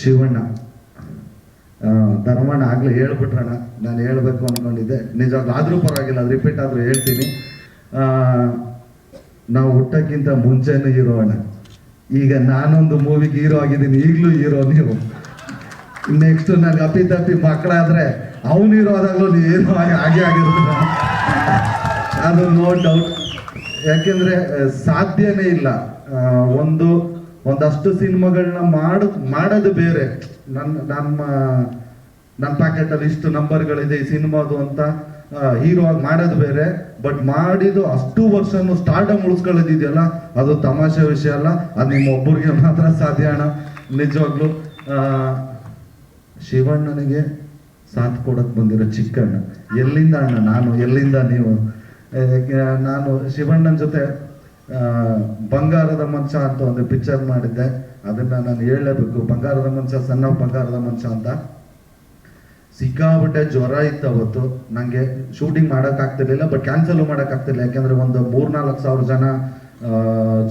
ಶಿವಣ್ಣ. ಧರ್ಮಣ್ಣ ಆಗಲೇ ಹೇಳ್ಬಿಟ್ರಣ್ಣ. ನಾನು ಹೇಳಬೇಕು ಅಂದ್ಕೊಂಡಿದ್ದೆ ನಿಜ ಆದರೂ ಪರವಾಗಿಲ್ಲ, ಅದು ರಿಪೀಟ್ ಆದರೂ ಹೇಳ್ತೀನಿ. ನಾವು ಹುಟ್ಟಕ್ಕಿಂತ ಮುಂಚೆನೂ ಹೀರೋ ಅಣ್ಣ ಈಗ ನಾನೊಂದು ಮೂವಿಗೆ ಹೀರೋ ಆಗಿದ್ದೀನಿ. ಈಗಲೂ ಹೀರೋ ನೀವು. ನೆಕ್ಸ್ಟ್ ನನಗೆ ಅಪ್ಪಿ ತಪ್ಪಿ ಮಕ್ಕಳಾದ್ರೆ ಅವನು ಹೀರೋ ಆದಾಗಲೂ ನೀವು ಹೀರೋ ಆಗಿ, ಹಾಗೆ ಆಗಿರ್ತೀರ ಅದು ನೋ ಡೌಟ್ ಯಾಕೆಂದರೆ, ಸಾಧ್ಯನೇ ಇಲ್ಲ. ಒಂದು ಒಂದಷ್ಟು ಸಿನಿಮಾಗಳನ್ನ ಮಾಡ, ಮಾಡೋದು ಬೇರೆ. ನನ್ನ ನಮ್ಮ ನನ್ನ ಪ್ಯಾಕೆಟಲ್ಲಿ ಇಷ್ಟು ನಂಬರ್ಗಳಿದೆ ಈ ಸಿನಿಮಾದು ಅಂತ ಹೀರೋ ಆಗಿ ಮಾಡೋದು ಬೇರೆ. ಬಟ್ ಮಾಡಿದ್ದು ಅಷ್ಟು ವರ್ಷನೂ ಸ್ಟಾರ್ಡಮ್ ಉಳಿಸ್ಕೊಳ್ಳೋದಿದೆಯಲ್ಲ, ಅದು ತಮಾಷೆ ವಿಷಯ ಅಲ್ಲ, ಅದು ನಿಮ್ಮ ಒಬ್ಬರಿಗೆ ಮಾತ್ರ ಸಾಧ್ಯ ಅಣ್ಣ. ನಿಜವಾಗ್ಲು ಶಿವಣ್ಣನಿಗೆ ಸಾಥ್ ಕೊಡಕ್ ಬಂದಿರೋ ಚಿಕ್ಕಣ್ಣ. ಎಲ್ಲಿಂದ ಅಣ್ಣ? ನಾನು ಎಲ್ಲಿಂದ ನೀವು? ನಾನು ಶಿವಣ್ಣನ ಜೊತೆ ಬಂಗಾರದ ಮಂಚ ಅಂತ ಒಂದು ಪಿಕ್ಚರ್ ಮಾಡಿದ್ದೆ. ಅದನ್ನ ನಾನು ಹೇಳಲೇಬೇಕು ಬಂಗಾರದ ಮಂಚ ಸಣ್ಣ ಬಂಗಾರದ ಮಂಚ ಅಂತ. ಸಿಕ್ಕಾಪಟ್ಟೆ ಜ್ವರ ಇತ್ತು ಅವತ್ತು. ನನಗೆ ಶೂಟಿಂಗ್ ಮಾಡಕ್ ಆಗ್ತಿರ್ಲಿಲ್ಲ ಬಟ್ ಕ್ಯಾನ್ಸಲ್ ಮಾಡಕ್ ಯಾಕೆಂದರೆ ಯಾಕಂದ್ರೆ ಒಂದು ಮೂರ್ನಾಲ್ಕು ಸಾವಿರ ಜನ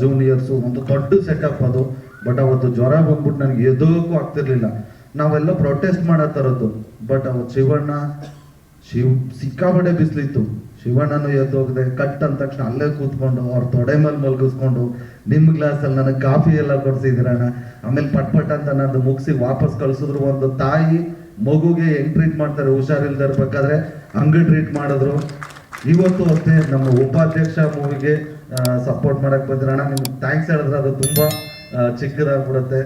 ಜೂನಿಯರ್ಸು ಒಂದು ದೊಡ್ಡ ಸೆಟಪ್ ಅದು. ಬಟ್ ಅವತ್ತು ಜ್ವರ ಬಂದ್ಬಿಟ್ಟು ನನಗೆ ಎದಕ್ಕೂ ಆಗ್ತಿರ್ಲಿಲ್ಲ. ನಾವೆಲ್ಲ ಪ್ರೊಟೆಸ್ಟ್ ಮಾಡೋ ಥರದ್ದು. ಬಟ್ ಅವತ್ತು ಶಿವಣ್ಣ ಶಿವ್ ಸಿಕ್ಕಾಪಟ್ಟೆ ಬಿಸಿಲಿತ್ತು. ಶಿವಣ್ಣನು ಎದ್ದೋಗದೆ ಕಟ್ ಅಂದ ತಕ್ಷಣ ಅಲ್ಲೇ ಕೂತ್ಕೊಂಡು ಅವ್ರ ತೊಡೆ ಮೇಲೆ ಮಲಗಿಸ್ಕೊಂಡು ನಿಮ್ಮ ಗ್ಲಾಸಲ್ಲಿ ನನಗೆ ಕಾಫಿ ಎಲ್ಲ ಕೊಡ್ಸಿದಿರಣ್ಣ ಆಮೇಲೆ ಪಟ್ ಪಟ್ ಅಂತ ನಂದು ಮುಗಿಸಿ ವಾಪಸ್ ಕಳ್ಸಿದ್ರು ಒಂದು ತಾಯಿ ಮಗುಗೆ ಹೆಂಗ್ ಟ್ರೀಟ್ ಮಾಡ್ತಾರೆ ಹುಷಾರಿಲ್ದೇ ಇರ್ಬೇಕಾದ್ರೆ ಹಂಗೆ ಟ್ರೀಟ್ ಮಾಡಿದ್ರು. ಇವತ್ತು ಅಷ್ಟೇ ನಮ್ಮ ಉಪಾಧ್ಯಕ್ಷ ಮೂವಿಗೆ ಸಪೋರ್ಟ್ ಮಾಡಕ್ ಬಂದಿರಣ್ಣ ನಿಮ್ಗೆ ಥ್ಯಾಂಕ್ಸ್ ಹೇಳಿದ್ರೆ ಅದು ತುಂಬಾ ಚಿಕ್ಕದಾಗ್ಬಿಡುತ್ತೆ.